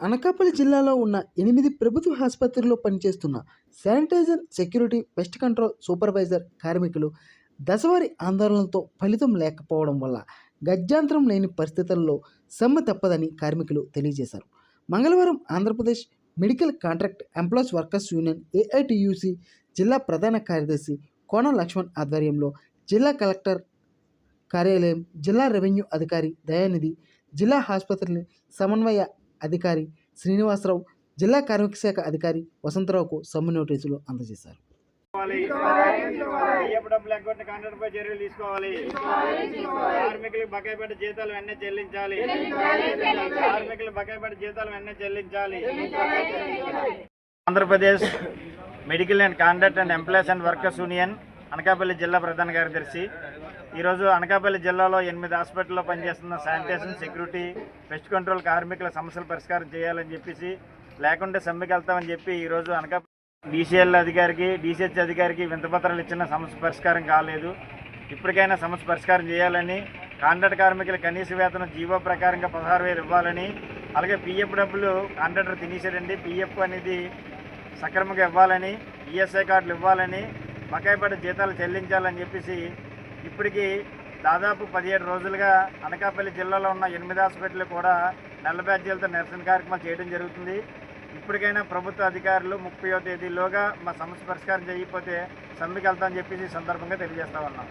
అనకాపల్లి జిల్లాలో ఉన్న ఎనిమిది ప్రభుత్వ ఆసుపత్రుల్లో పనిచేస్తున్న sanitiser security pest control supervisor కార్మికులు దశవారి ఆందోళనలతో ఫలితం లేకపోవడం వల్ల గత్యంతరం లేని పరిస్థితుల్లో సమ్మె తప్పదని కార్మికులు తెలియజేశారు. మంగళవారం Andhra Pradesh medical contract employees workers union AITUC జిల్లా ప్రధాన కార్యదర్శి కోన లక్ష్మణ్ ఆధ్వర్యంలో జిల్లా కలెక్టర్ కార్యాలయం జిల్లా రెవెన్యూ అధికారి దయానిధి జిల్లా ఆసుపత్రి సమన్వయ అధికారి శ్రీనివాసరావు జిల్లా కార్మిక శాఖ అధికారి వసంతరావుకు సమ్మె నోటీసులు అందజేశారు. కాంట్రాక్ట్ పై చర్యలు తీసుకోవాలి. కార్మికులకు బకాయి పడ్డ జీతాలు వెంటనే చెల్లించాలి. కార్మికులు బకాయి పడ్డ జీతాలు వెంటనే చెల్లించాలి. Andhra Pradesh medical and contract and employees and workers union Anakapalli జిల్లా ప్రధాన కార్యదర్శి ఈరోజు అనకాపల్లి జిల్లాలో ఎనిమిది హాస్పిటల్లో పనిచేస్తున్న శానిటేషన్ సెక్యూరిటీ పెస్ట్ కంట్రోల్ కార్మికుల సమస్యలు పరిష్కారం చేయాలని చెప్పేసి లేకుంటే సమ్మెకి వెళ్తామని చెప్పి ఈరోజు అనకాపల్లి డీసీఎల్ అధికారికి డీసీహెచ్ అధికారికి వింతపత్రాలు ఇచ్చిన సమస్య పరిష్కారం కాలేదు. ఇప్పటికైనా సమస్య పరిష్కారం చేయాలని కాంట్రాక్ట్ కార్మికుల కనీస వేతనం జీవో ప్రకారంగా పదహారు వేలు ఇవ్వాలని అలాగే పిఎఫ్ డబ్బులు కాంట్రాక్టర్ తినేసాడండి పిఎఫ్ అనేది సక్రమంగా ఇవ్వాలని ఈఎస్ఐ కార్డులు ఇవ్వాలని బకాయి జీతాలు చెల్లించాలని చెప్పేసి ఇప్పటికీ దాదాపు పదిహేడు రోజులుగా అనకాపల్లి జిల్లాలో ఉన్న ఎనిమిది హాస్పిటల్ కూడా నల్ల బ్యాడ్జీలతో నిరసన కార్యక్రమాలు చేయడం జరుగుతుంది. ఇప్పటికైనా ప్రభుత్వ అధికారులు ముప్పయో తేదీలోగా మా సమస్య పరిష్కారం చేయకపోతే సమ్మెకి వెళ్తామని చెప్పేసి సందర్భంగా తెలియజేస్తా ఉన్నాం.